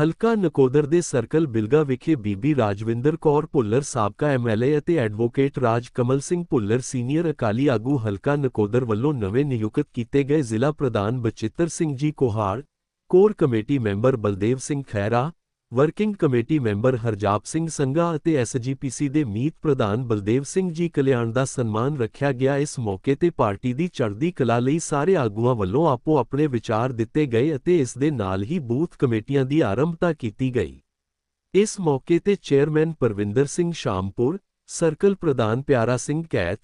ਹਲਕਾ ਨਕੋਦਰ ਦੇ ਸਰਕਲ ਬਿਲਗਾ ਵਿਖੇ ਬੀਬੀ ਰਾਜਵਿੰਦਰ ਕੌਰ ਭੁੱਲਰ ਸਾਬਕਾ ਐਮਐਲਏ ਅਤੇ ਐਡਵੋਕੇਟ ਰਾਜ ਕਮਲ ਸਿੰਘ ਭੁੱਲਰ ਸੀਨੀਅਰ ਅਕਾਲੀ ਆਗੂ ਹਲਕਾ ਨਕੋਦਰ ਵੱਲੋਂ ਨਵੇਂ ਨਿਯੁਕਤ ਕੀਤੇ ਗਏ ਜ਼ਿਲ੍ਹਾ ਪ੍ਰਧਾਨ Bachittar Singh ji Kohar, core committee member Baldev Singh Khaira working committee member Harjap Singh Sangha ਅਤੇ ਐਸਜੀਪੀਸੀ ਦੇ ਮੀਤ ਪ੍ਰਧਾਨ ਬਲਦੇਵ ਸਿੰਘ ਜੀ ਕਲਿਆਣ ਦਾ ਸਨਮਾਨ ਰੱਖਿਆ ਗਿਆ। ਇਸ ਮੌਕੇ ਤੇ ਪਾਰਟੀ ਦੀ ਚੜ੍ਹਦੀ ਕਲਾ ਲਈ ਸਾਰੇ ਆਗੂਆਂ ਵੱਲੋਂ ਆਪੋ ਆਪਣੇ ਵਿਚਾਰ ਦਿੱਤੇ ਗਏ ਅਤੇ ਇਸ ਦੇ ਨਾਲ ਹੀ ਬੂਥ ਕਮੇਟੀਆਂ ਦੀ ਆਰੰਭਤਾ ਕੀਤੀ ਗਈ। ਇਸ ਮੌਕੇ ਤੇ ਚੇਅਰਮੈਨ ਪਰਵਿੰਦਰ ਸਿੰਘ ਸ਼ਾਮਪੁਰ, ਸਰਕਲ ਪ੍ਰਧਾਨ Piara Singh Kaith,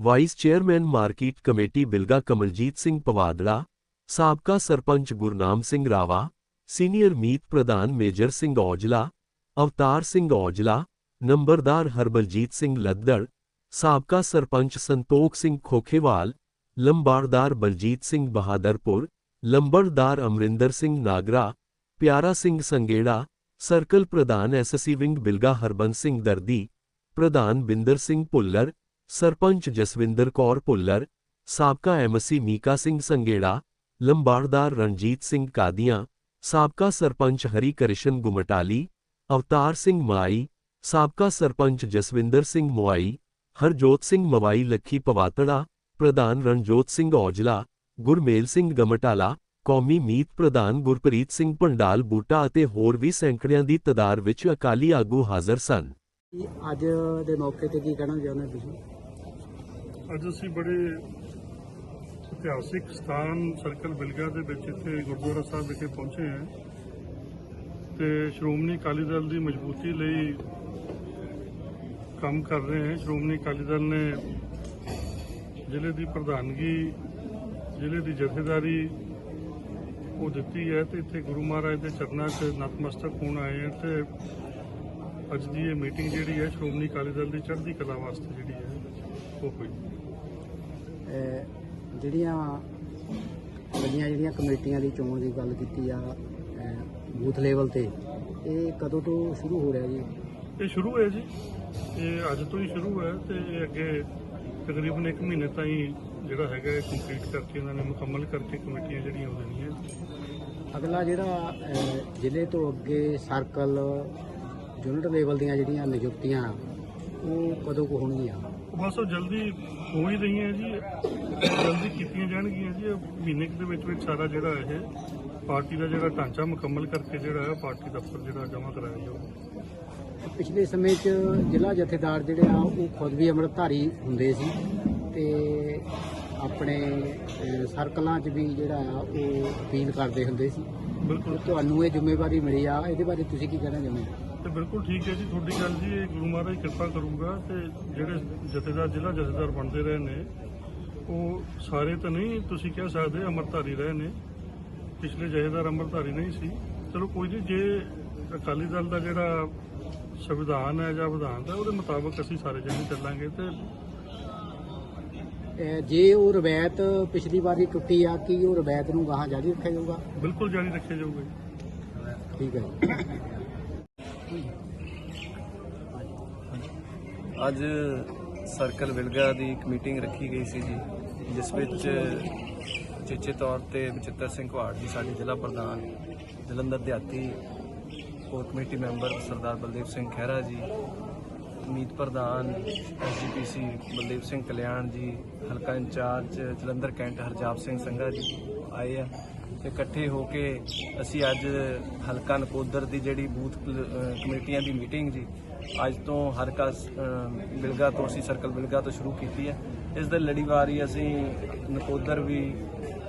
vice chairman market committee Bilga Kamaljit Singh Pawadra, ਸਾਬਕਾ ਸਰਪੰਚ ਗੁਰਨਾਮ ਸਿੰਘ ਰਾਵਾ ਸੀਨੀਅਰ ਮੀਤ ਪ੍ਰਧਾਨ ਮੇਜਰ ਸਿੰਘ ਔਜਲਾ ਅਵਤਾਰ ਸਿੰਘ ਔਜਲਾ ਨੰਬਰਦਾਰ ਹਰਬਲਜੀਤ ਸਿੰਘ ਲੱਦੜ ਸਾਬਕਾ ਸਰਪੰਚ ਸੰਤੋਖ ਸਿੰਘ ਖੋਖੇਵਾਲ ਲੰਬਾੜਦਾਰ ਬਲਜੀਤ ਸਿੰਘ ਬਹਾਦਰਪੁਰ ਲੰਬੜਦਾਰ ਅਮਰਿੰਦਰ ਸਿੰਘ ਨਾਗਰਾ ਪਿਆਰਾ ਸਿੰਘ ਸੰਗੇੜਾ ਸਰਕਲ ਪ੍ਰਧਾਨ ਐਸਸੀ ਵਿੰਗ ਬਿਲਗਾ ਹਰਬੰਸ ਸਿੰਘ ਦਰਦੀ ਪ੍ਰਧਾਨ ਬਿੰਦਰ ਸਿੰਘ ਭੁੱਲਰ ਸਰਪੰਚ ਜਸਵਿੰਦਰ ਕੌਰ ਭੁੱਲਰ ਸਾਬਕਾ ਐਮਸੀ ਮੀਕਾ ਸਿੰਘ ਸੰਗੇੜਾ ਲੰਬਾੜਦਾਰ ਰਣਜੀਤ ਸਿੰਘ ਕਾਦੀਆਂ ਸਾਬਕਾ ਸਰਪੰਚ ਹਰੀ ਕ੍ਰਿਸ਼ਨ ਗੁਮਟਾਲੀ ਅਵਤਾਰ ਸਿੰਘ ਮਾਈ ਸਾਬਕਾ ਸਰਪੰਚ ਜਸਵਿੰਦਰ ਸਿੰਘ ਮੁਆਈ ਹਰਜੋਤ ਸਿੰਘ ਮਵਾਈ ਲੱਖੀ ਪਵਾਤੜਾ ਪ੍ਰਧਾਨ ਰਣਜੋਤ ਸਿੰਘ ਔਜਲਾ ਗੁਰਮੇਲ ਸਿੰਘ ਗਮਟਾਲਾ ਕੌਮੀ ਮੀਤ ਪ੍ਰਧਾਨ ਗੁਰਪ੍ਰੀਤ ਸਿੰਘ ਭੰਡਾਲ ਬੂਟਾ ਅਤੇ ਹੋਰ ਵੀ ਸੈਂਕੜਿਆਂ ਦੀ ਤਦਾਰ ਵਿੱਚ ਅਕਾਲੀ ਆਗੂ ਹਾਜ਼ਰ ਸਨ। ਕੀ ਅੱਜ ਦੇ ਮੌਕੇ ਤੇ ਕੀ ਕਹਿਣਾ ਚਾਹੁੰਦੇ ਤੁਸੀਂ? ਅੱਜ ਅਸੀਂ ਬੜੇ ਇਤਿਹਾਸਿਕ ਸਥਾਨ ਸਰਕਲ ਬਿਲਗਾ ਦੇ ਵਿੱਚ ਇੱਥੇ ਗੁਰਦੁਆਰਾ ਸਾਹਿਬ ਵਿਖੇ ਪਹੁੰਚੇ ਹਾਂ। ਤੇ ਸ਼੍ਰੋਮਣੀ ਅਕਾਲੀ ਦਲ ਦੀ ਮਜ਼ਬੂਤੀ ਲਈ ਕੰਮ ਕਰ ਰਹੇ ਹਾਂ। ਸ਼੍ਰੋਮਣੀ ਅਕਾਲੀ ਦਲ ਨੇ ਜ਼ਿਲ੍ਹੇ ਦੀ ਪ੍ਰਧਾਨਗੀ, ਜ਼ਿਲ੍ਹੇ ਦੀ ਜਥੇਦਾਰੀ ਉਹ ਦਿੱਤੀ ਹੈ ਤੇ ਇੱਥੇ ਗੁਰੂ ਮਹਾਰਾਜ ਦੇ ਚਰਨਾਂ 'ਚ ਨਤਮਸਤਕ ਹੋਣ ਆਏ ਹਾਂ ਤੇ ਅੱਜ ਦੀ ਇਹ ਮੀਟਿੰਗ ਜਿਹੜੀ ਹੈ ਸ਼੍ਰੋਮਣੀ ਅਕਾਲੀ ਦਲ ਦੀ ਚੜ੍ਹਦੀ ਕਲਾ ਵਾਸਤੇ ਜਿਹੜੀ ਹੈ, ਉਹ ਹੋਈ। ਜਿਹੜੀਆਂ ਵੱਡੀਆਂ ਜਿਹੜੀਆਂ ਕਮੇਟੀਆਂ ਦੀ ਚੋਣ ਦੀ ਗੱਲ ਕੀਤੀ ਆ ਬੂਥ ਲੈਵਲ ਤੇ ਇਹ ਕਦੋਂ ਤੋਂ ਸ਼ੁਰੂ ਹੋ ਰਿਹਾ ਜੀ? ਇਹ ਸ਼ੁਰੂ ਹੈ ਜੀ। ਇਹ ਅੱਜ ਤੋਂ ਹੀ ਸ਼ੁਰੂ ਹੈ ਤੇ ਇਹ ਅੱਗੇ ਤਕਰੀਬਨ 1 ਮਹੀਨੇ ਤਾਈਂ ਜਿਹੜਾ ਹੈਗਾ ਇਹ ਕੰਪਲੀਟ ਕਰਕੇ ਇਹਨਾਂ ਨੇ ਮੁਕੰਮਲ ਕਰਕੇ ਕਮੇਟੀਆਂ ਜਿਹੜੀਆਂ ਹੋ ਜਾਣੀਆਂ ਅਗਲਾ ਜਿਹੜਾ ਜ਼ਿਲ੍ਹੇ ਤੋਂ ਅੱਗੇ ਸਰਕਲ ਯੂਨਿਟ ਲੈਵਲ ਦੀਆਂ ਜਿਹੜੀਆਂ ਨਿਯੁਕਤੀਆਂ ਉਹ ਕਦੋਂ ਕੁ ਹੋਣਗੀਆਂ? ਬਸ ਉਹ ਜਲਦੀ ਹੋ ਹੀ ਰਹੀਆਂ ਜੀ। ਜਲਦੀ ਕੀਤੀਆਂ ਜਾਣਗੀਆਂ ਜੀ। ਮਹੀਨੇ ਦੇ ਵਿੱਚ ਵਿੱਚ ਸਾਰਾ ਜਿਹੜਾ ਇਹ ਪਾਰਟੀ ਦਾ ਜਿਹੜਾ ਢਾਂਚਾ ਮੁਕੰਮਲ ਕਰਕੇ ਜਿਹੜਾ ਹੈ ਪਾਰਟੀ ਦਫ਼ਤਰ ਜਿਹੜਾ ਜਮ੍ਹਾਂ ਕਰਾਇਆ ਜਾਊਗਾ। ਪਿਛਲੇ ਸਮੇਂ 'ਚ ਜ਼ਿਲ੍ਹਾ ਜਥੇਦਾਰ ਜਿਹੜੇ ਆ, ਉਹ ਖੁਦ ਵੀ ਅੰਮ੍ਰਿਤਧਾਰੀ ਹੁੰਦੇ ਸੀ ਤੇ ਆਪਣੇ ਸਰਕਲਾਂ 'ਚ ਵੀ ਜਿਹੜਾ ਆ, ਉਹ ਅਪੀਲ ਕਰਦੇ ਹੁੰਦੇ ਸੀ। ਬਿਲਕੁਲ। ਤੁਹਾਨੂੰ ਇਹ ਜ਼ਿੰਮੇਵਾਰੀ ਮਿਲੀ ਆ ਇਹਦੇ ਬਾਰੇ ਤੁਸੀਂ ਕੀ ਕਹਿਣਾ ਚਾਹੁੰਦੇ ਹੋ? ਤੇ ਬਿਲਕੁਲ ਠੀਕ ਹੈ ਜੀ ਤੁਹਾਡੀ ਗੱਲ ਜੀ ਇਹ ਗੁਰੂ ਮਹਾਰਾਜ ਕਿਰਪਾ ਕਰੂਗਾ ਤੇ ਜਿਹੜੇ ਜਥੇਦਾਰ ਜ਼ਿਲ੍ਹਾ ਜਥੇਦਾਰ ਬਣਦੇ ਰਹੇ ਨੇ ਉਹ ਸਾਰੇ ਤਾਂ ਨਹੀਂ ਤੁਸੀਂ ਕਹਿ ਸਕਦੇ ਅੰਮ੍ਰਿਤਧਾਰੀ ਰਹੇ ਨੇ। ਪਿਛਲੇ ਜਥੇਦਾਰ ਅੰਮ੍ਰਿਤਧਾਰੀ ਨਹੀਂ ਸੀ। ਚਲੋ ਕੋਈ ਨਹੀਂ ਜੇ ਅਕਾਲੀ ਦਲ ਦਾ ਜਿਹੜਾ ਸੰਵਿਧਾਨ ਹੈ ਜਾਂ ਵਿਧਾਨ ਹੈ ਉਹਦੇ ਮੁਤਾਬਕ ਅਸੀਂ ਸਾਰੇ ਜਣੇ ਚੱਲਾਂਗੇ ਤੇ ਜੇ ਉਹ ਰਵਾਇਤ ਪਿਛਲੀ ਵਾਰੀ ਟੁੱਟੀ ਆ ਕੀ ਉਹ ਰਵਾਇਤ ਨੂੰ ਗਾਹਾਂ ਜਾਰੀ ਰੱਖਿਆ ਜਾਊਗਾ? ਬਿਲਕੁਲ ਜਾਰੀ ਰੱਖਿਆ ਜਾਊਗਾ ਜੀ। ਠੀਕ ਹੈ ਜੀ। ਅੱਜ ਸਰਕਲ ਵਿਲਗਾ ਦੀ ਇੱਕ ਮੀਟਿੰਗ ਰੱਖੀ ਗਈ ਸੀ ਜੀ ਜਿਸ ਵਿੱਚ ਚੇਚੇ ਤੌਰ ਤੇ ਬਚਿੱਤਰ ਸਿੰਘ ਘਵਾੜ ਜੀ ਸਾਡੇ ਜ਼ਿਲ੍ਹਾ ਪ੍ਰਧਾਨ ਜਲੰਧਰ ਦਿਹਾਤੀ core committee member Sardar Baldev Singh Khaira ji ਮੀਤ ਪ੍ਰਧਾਨ, ਐਸਜੀਪੀਸੀ ਬਲਦੇਵ ਸਿੰਘ ਕਲਿਆਣ ਜੀ, ਹਲਕਾ ਇੰਚਾਰਜ ਜਲੰਧਰ ਕੈਂਟ ਹਰਜਾਪ ਸਿੰਘ ਸੰਘਾ ਜੀ ਆਏ ਆ ਤੇ ਇਕੱਠੇ ਹੋ ਕੇ ਅਸੀਂ ਅੱਜ ਹਲਕਾ ਨਕੋਦਰ ਦੀ ਜਿਹੜੀ ਬੂਥ ਕਮੇਟੀਆਂ ਦੀ ਮੀਟਿੰਗ ਜੀ, ਅੱਜ ਤੋਂ ਹਲਕਾ ਬਿਲਗਾ ਤੋਂ ਅਸੀਂ ਸਰਕਲ ਬਿਲਗਾ ਤੋਂ ਸ਼ੁਰੂ ਕੀਤੀ ਹੈ। ਇਸ ਦੇ ਲੜੀਵਾਰੀ ਅਸੀਂ ਨਕੋਦਰ ਵੀ,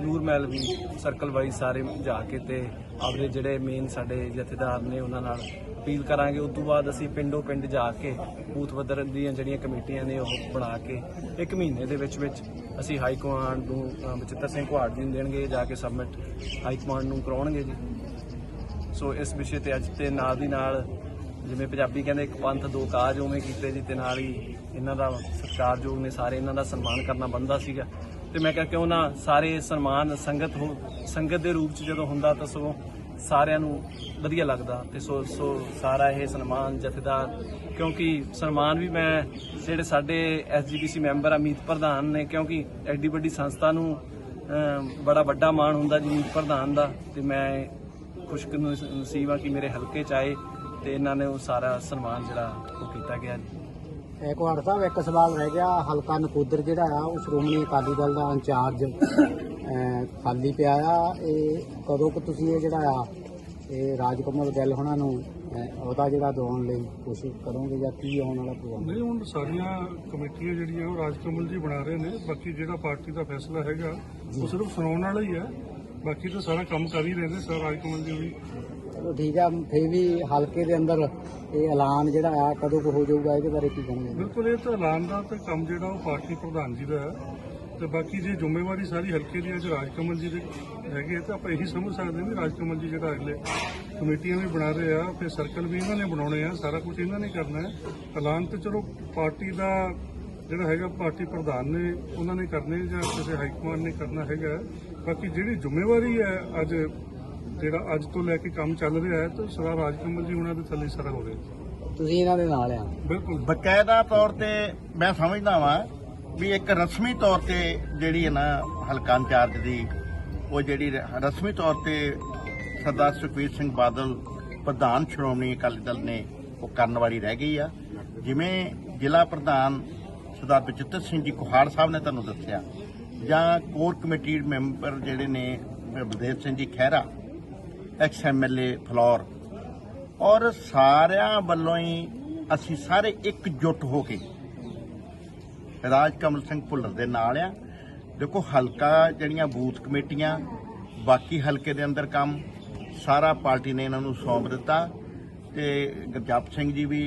ਨੂਰ ਮਹਿਲ ਵੀ ਸਰਕਲ ਵਾਈਜ਼ ਸਾਰੇ ਜਾ ਕੇ ਤੇ ਆਪਣੇ ਜਿਹੜੇ ਮੇਨ ਸਾਡੇ ਜਥੇਦਾਰ ਨੇ ਉਹਨਾਂ ਨਾਲ ਅਪੀਲ ਕਰਾਂਗੇ, ਉਸ ਤੋਂ ਬਾਅਦ ਅਸੀਂ ਪਿੰਡੋਂ ਪਿੰਡ ਜਾ ਕੇ ਬੂਥ ਪੱਧਰ ਦੀਆਂ ਜਿਹੜੀਆਂ ਕਮੇਟੀਆਂ ਨੇ ਉਹ ਬਣਾ ਕੇ ਇੱਕ ਮਹੀਨੇ ਦੇ ਵਿੱਚ ਵਿੱਚ ਅਸੀਂ ਹਾਈ ਕਮਾਂਡ ਨੂੰ ਬਚਿੱਤਰ ਸਿੰਘ ਘਵਾੜ ਜੀ ਨੂੰ ਦੇਣਗੇ, ਜਾ ਕੇ ਸਬਮਿਟ ਹਾਈ ਕਮਾਂਡ ਨੂੰ ਕਰਾਉਣਗੇ ਜੀ। ਸੋ ਇਸ ਵਿਸ਼ੇ ਤੇ ਅੱਜ ਤੇ ਨਾਲ ਦੀ ਨਾਲ ਜਿਵੇਂ ਪੰਜਾਬੀ ਕਹਿੰਦੇ, ਇੱਕ ਪੰਥ ਦੋ ਕਾਜ ਉਵੇਂ ਕੀਤੇ ਜੀ, ਤੇ ਨਾਲ ਹੀ ਇਹਨਾਂ ਦਾ ਸਤਿਕਾਰਯੋਗ ਨੇ, ਸਾਰੇ ਇਹਨਾਂ ਦਾ ਸਨਮਾਨ ਕਰਨਾ ਬੰਦਾ ਸੀਗਾ। ਤੇ ਮੈਂ ਕਿਹਾ ਕਿਉਂ ਨਾ ਸਾਰੇ ਸਨਮਾਨ ਸੰਗਤ ਹੋ, ਸੰਗਤ ਦੇ ਰੂਪ ਚ ਜਦੋਂ ਹੁੰਦਾ ਤਾਂ ਸੋ ਸਾਰਿਆਂ ਨੂੰ ਵਧੀਆ ਲੱਗਦਾ ਤੇ ਸੋ ਸੋ ਸਾਰਾ ਇਹ ਸਨਮਾਨ, ਜਥੇਦਾਰ, ਕਿਉਂਕਿ ਸਨਮਾਨ ਵੀ ਮੈਂ ਜਿਹੜੇ ਸਾਡੇ ਐਸਜੀਪੀਸੀ ਮੈਂਬਰ ਅਮੀਤ ਪ੍ਰਧਾਨ ਨੇ, ਕਿਉਂਕਿ ਐਡੀ ਵੱਡੀ ਸੰਸਥਾ ਨੂੰ ਬੜਾ ਵੱਡਾ ਮਾਣ ਹੁੰਦਾ ਜੀ ਮੀਤ ਪ੍ਰਧਾਨ ਦਾ ਤੇ ਮੈਂ ਖੁਸ਼ਕ ਨਸੀਬ ਆ ਕਿ ਮੇਰੇ ਹਲਕੇ ਚ ਆਏ ਤੇ ਇਹਨਾਂ ਨੇ ਉਹ ਸਾਰਾ ਸਨਮਾਨ ਜਿਹੜਾ ਉਹ ਕੀਤਾ ਗਿਆ ਇਹ ਕੁਹਾੜ ਸਾਹਿਬ, ਇੱਕ ਸਵਾਲ ਰਹਿ ਗਿਆ, ਹਲਕਾ ਨਕੋਦਰ ਜਿਹੜਾ ਆ ਉਹ ਸ਼੍ਰੋਮਣੀ ਅਕਾਲੀ ਦਲ ਦਾ ਇੰਚਾਰਜ ਖਾਲੀ ਪਿਆ ਆ। ਇਹ ਕਦੋਂ ਕੁ ਤੁਸੀਂ ਇਹ ਜਿਹੜਾ ਆ ਇਹ ਰਾਜਕਮਲ ਗਿੱਲ ਹੋਣਾ ਨੂੰ ਉਹਦਾ ਜਿਹੜਾ ਦਿਵਾਉਣ ਲਈ ਕੋਸ਼ਿਸ਼ ਕਰੋਗੇ ਜਾਂ ਕੀ ਆਉਣ ਵਾਲਾ ਪ੍ਰੋਗਰਾਮ? ਨਹੀਂ ਹੁਣ ਸਾਰੀਆਂ ਕਮੇਟੀਆਂ ਜਿਹੜੀਆਂ ਉਹ ਰਾਜਕਮਲ ਜੀ ਬਣਾ ਰਹੇ ਨੇ। ਬਾਕੀ ਜਿਹੜਾ ਪਾਰਟੀ ਦਾ ਫੈਸਲਾ ਹੈਗਾ ਉਹ ਸਿਰਫ ਸੁਣਾਉਣ ਵਾਲਾ ਹੀ ਹੈ। ਬਾਕੀ ਤਾਂ ਸਾਰਾ ਕੰਮ ਕਰ ਹੀ ਰਹੇ ਨੇ ਸਰ ਰਾਜਕਮਲ ਜੀ ਵੀ। ਚਲੋ ਠੀਕ ਆ ਫੇਰ ਵੀ ਹਲਕੇ ਦੇ ਅੰਦਰ ਇਹ ਐਲਾਨ ਜਿਹੜਾ ਆ ਕਦੋਂ ਕੁ ਹੋ ਜਾਊਗਾ ਇਹਦੇ ਬਾਰੇ ਕੀ ਕਹੋਗੇ? ਬਿਲਕੁਲ ਇਹ ਤਾਂ ਐਲਾਨ ਦਾ ਤੇ ਕੰਮ ਜਿਹੜਾ ਉਹ ਪਾਰਟੀ ਪ੍ਰਧਾਨ ਜੀ ਦਾ ਹੈ। ਤੇ ਬਾਕੀ ਜੇ ਜ਼ਿੰਮੇਵਾਰੀ ਸਾਰੀ ਹਲਕੇ ਦੀ ਅੱਜ ਰਾਜਕਮਲ ਜੀ ਦੇ ਹੈਗੇ ਆ ਤਾਂ ਆਪਾਂ ਇਹੀ ਸਮਝ ਸਕਦੇ ਹਾਂ ਵੀ ਰਾਜਕਮਲ ਜੀ ਜਿਹੜਾ ਅਗਲੇ ਕਮੇਟੀਆਂ ਵੀ ਬਣਾ ਰਹੇ ਆ ਫਿਰ ਸਰਕਲ ਵੀ ਇਹਨਾਂ ਨੇ ਬਣਾਉਣੇ ਆ ਸਾਰਾ ਕੁਝ ਇਹਨਾਂ ਨੇ ਕਰਨਾ ਹੈ। ਐਲਾਨ ਤੇ ਚਲੋ ਪਾਰਟੀ ਦਾ ਜਿਹੜਾ ਹੈਗਾ ਪਾਰਟੀ ਪ੍ਰਧਾਨ ਨੇ ਉਹਨਾਂ ਨੇ ਕਰਨੇ ਜਾਂ ਕਿਸੇ ਹਾਈ ਕਮਾਂਡ ਨੇ ਕਰਨਾ ਹੈਗਾ ਬਾਕੀ ਜਿਹੜੀ ਜ਼ਿੰਮੇਵਾਰੀ ਹੈ ਅੱਜ ਜਿਹੜਾ ਅੱਜ ਤੋਂ ਲੈ ਕੇ ਕੰਮ ਚੱਲ ਰਿਹਾ ਹੈ ਤਾਂ ਸਰਦਾਰ ਰਾਜਕਮਲ ਜੀ ਉਹਨਾਂ ਦੇ ਥੱਲੇ ਸਾਰਾ ਹੋ ਰਿਹਾ ਤੁਸੀਂ ਇਹਨਾਂ ਦੇ ਨਾਲ ਆ। ਬਿਲਕੁਲ। ਬਕਾਇਦਾ ਤੌਰ ਤੇ ਮੈਂ ਸਮਝਦਾ ਵਾਂ ਵੀ ਇੱਕ ਰਸਮੀ ਤੌਰ ਤੇ ਜਿਹੜੀ ਹੈ ਨਾ ਹਲਕਾ ਇੰਚਾਰਜ ਦੀ, ਉਹ ਜਿਹੜੀ ਰਸਮੀ ਤੌਰ ਤੇ ਸਰਦਾਰ ਸੁਖਬੀਰ ਸਿੰਘ ਬਾਦਲ ਪ੍ਰਧਾਨ ਸ਼੍ਰੋਮਣੀ ਅਕਾਲੀ ਦਲ ਨੇ ਉਹ ਕਰਨ ਵਾਲੀ ਰਹਿ ਗਈ ਆ। ਜਿਵੇਂ ਜ਼ਿਲ੍ਹਾ ਪ੍ਰਧਾਨ ਸਰਦਾਰ ਬਚਿੱਤਰ ਸਿੰਘ ਜੀ ਕੁਹਾੜ ਸਾਹਿਬ ਨੇ ਤੁਹਾਨੂੰ ਦੱਸਿਆ, ਜਾਂ ਕੋਰ ਕਮੇਟੀ ਮੈਂਬਰ ਜਿਹੜੇ ਨੇ Baldev Singh ji Khaira ex MLA floor, ਔਰ ਸਾਰਿਆਂ ਵੱਲੋਂ ਹੀ ਅਸੀਂ ਸਾਰੇ ਇਕਜੁੱਟ ਹੋ ਕੇ ਰਾਜ ਕਮਲ ਸਿੰਘ ਭੁੱਲਰ ਦੇ ਨਾਲ ਆ। ਦੇਖੋ ਹਲਕਾ ਜਿਹੜੀਆਂ ਬੂਥ ਕਮੇਟੀਆਂ, ਬਾਕੀ ਹਲਕੇ ਦੇ ਅੰਦਰ ਕੰਮ, ਸਾਰਾ ਪਾਰਟੀ ਨੇ ਇਹਨਾਂ ਨੂੰ ਸੌਂਪ ਦਿੱਤਾ। ਤੇ ਗੁਰਜਪ ਸਿੰਘ ਜੀ ਵੀ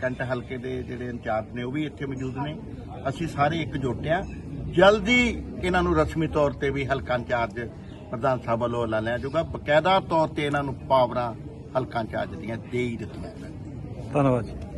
ਕੰਟ ਹਲਕੇ ਦੇ ਜਿਹੜੇ ਇੰਚਾਰਜ ਨੇ ਉਹ ਵੀ ਇੱਥੇ ਮੌਜੂਦ ਨੇ। ਅਸੀਂ ਸਾਰੇ ਇਕਜੁੱਟ ਆ। ਜਲਦੀ ਇਹਨਾਂ ਨੂੰ ਰਸਮੀ ਤੌਰ ਤੇ ਵੀ ਹਲਕਾ ਇੰਚਾਰਜ ਪ੍ਰਧਾਨ ਸਾਹਿਬ ਵੱਲੋਂ ਐਲਾਨਿਆ ਜਾਊਗਾ। ਬਕਾਇਦਾ ਤੌਰ ਤੇ ਇਹਨਾਂ ਨੂੰ ਪਾਵਰਾਂ ਹਲਕਾ ਇੰਚਾਰਜ ਦੀਆਂ ਦੇ ਹੀ ਦਿੱਤੀਆਂ ਜਾਣਗੀਆਂ ਧੰਨਵਾਦ ਜੀ।